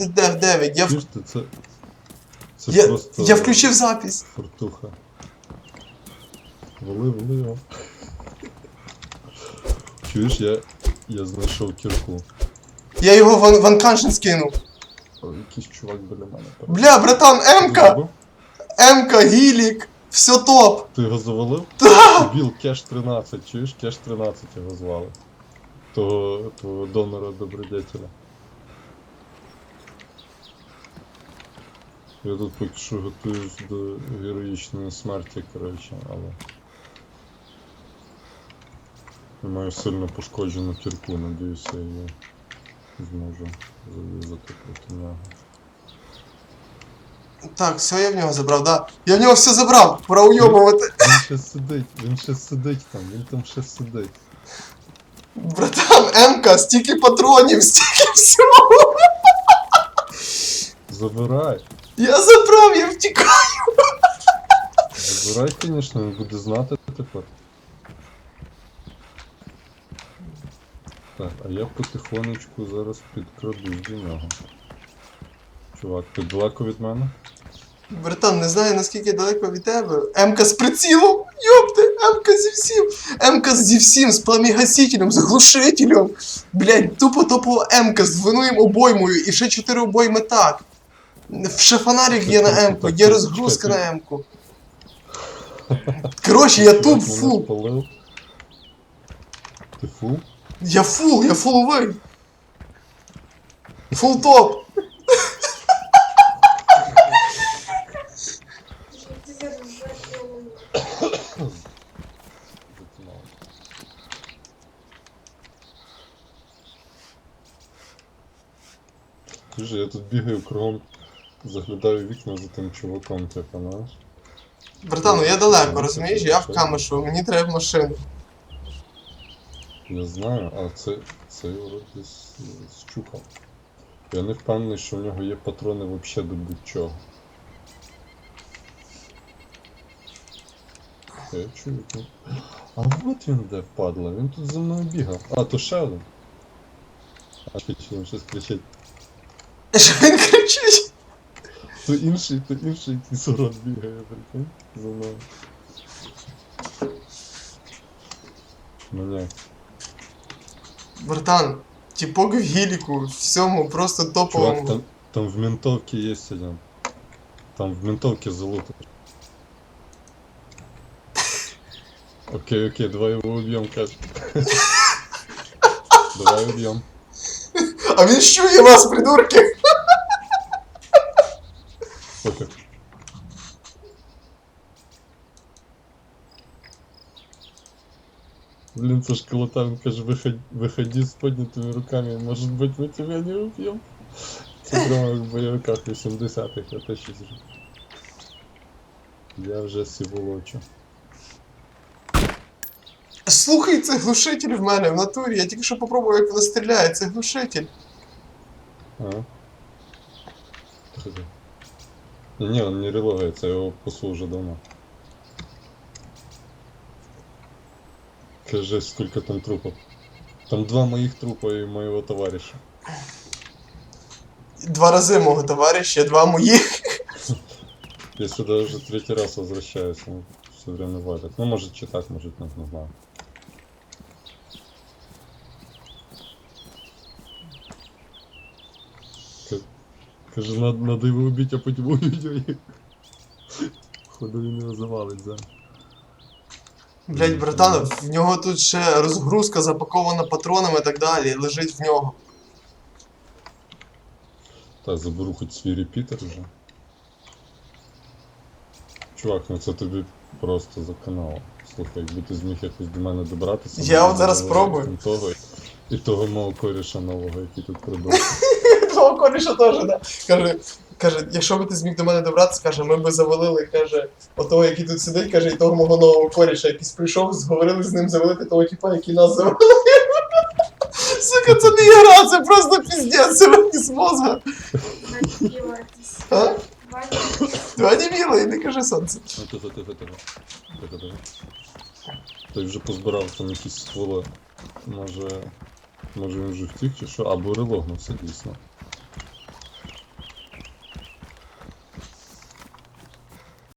йде в 9. Я, в- це. Це я, просто. я включив запись. Фортуха. Вали, вали його. Чуєш, я. Я знайшов кірку. Я його в ванканшн скинув. О, якийсь чувак біля мене. Бля, братан, Ти М-ка! М-ка, гілік, все топ. Ти його завалив? Біл Кеш 13, чуєш? Кеш 13 його звали. Того, того донора добродетеля. Я тут поки що готуюсь до героїчної смерті, коротше, але. Я маю сильно пошкоджену кірку, надіюся, я її зможу зав'язати проти нього. Так, все, я в нього забрав, да. Я в нього все забрав, пора уйобувати. Він ще сидить, він ще сидить там, він там ще сидить. Братан, М-ка, стільки патронів, стільки всього. Забирай! Я забрав, я втікаю. Забирай, звісно, він буде знати тепер. Так, а я потихонечку зараз підкрадусь до нього. Чувак, ти далеко від мене? Братан, не знаю наскільки далеко від тебе. М-ка з прицілом, йопти, М-ка зі всім. М-ка зі всім, з пламігасителем, з глушителем. Блять, тупо топова М-ка з двойною обоймою і ще чотири обойми так. Ще фонарик є на М-ку, є розгрузка на М-ку. Коротше, я тут фул. Ти фул? Я фул, я фуловий. Фул топ. Слушай, я тут бігаю кругом, заглядаю вікна за тим чуваком, ти знаєш? Братан, ну я далеко, розумієш? Я в камешу, мені треба машину. Я знаю, а це, це його десь е, зчухав. Я не впевнений, що в нього є патрони взагалі до будь-чого. Я чую. А от він де падла, він тут за мною бігав. А, то ще один. А чи він щось кричить? Що він кричить? То інший, то інший якийсь урод бігає, прикинь, за мною. Маняк. Братан, типок в гіліку, всьому, просто Чувак, топовому. там, там в ментовке есть один. Там в ментовке залуто. Окей, окей, давай его убьем, Кать. Давай убьем. А він щує вас, придурки! Пока. Блин, со школота, он каже, выходи, выходи с поднятыми руками, может быть мы тебя не убьем. Це прямо як в бойовиках 80-х, а те щось. вже. Я вже сіволочу. Слухай, це глушитель в мене в натурі. Я тільки що попробував, як воно стріляє, це глушитель. А? Не, не, он не релогается, я его пасу уже давно. Скажи, сколько там трупов? Там два моих трупа и моего товарища. Два рази мого товариша, два моїх. Я сюда уже третий раз возвращаюсь, он все время валит. Ну, может, читать, может, нет, не знаю. Каже, надо, надо его убить, а потім їх. Походу він його завалить, да. Блять, братан, в нього тут ще розгрузка запакована патронами і так далі, лежить в нього. Так, заберу хоч свій репітер вже. Чувак, ну це тобі просто за канал. Слухай, якби ти зміг якось до мене добратися. Я от зараз спробую. Того, і того мого коріша нового, який тут придумав. Твого коріша теж, да. Каже, каже, якщо би ти зміг до мене добратися, каже, ми би завалили, каже, отого, який тут сидить, каже, і того мого нового коріша, якийсь прийшов, зговорили з ним завалити того типа, який нас завалив. Сука, це не ігра, це просто піздець, це виніс мозга. Два дебіла, і не кажи сонце. Ну, тихо, тихо, тихо. Тихо, тихо. Той вже позбирав там якісь стволи. Може. Може він вже втік чи що? Або релогнувся дійсно.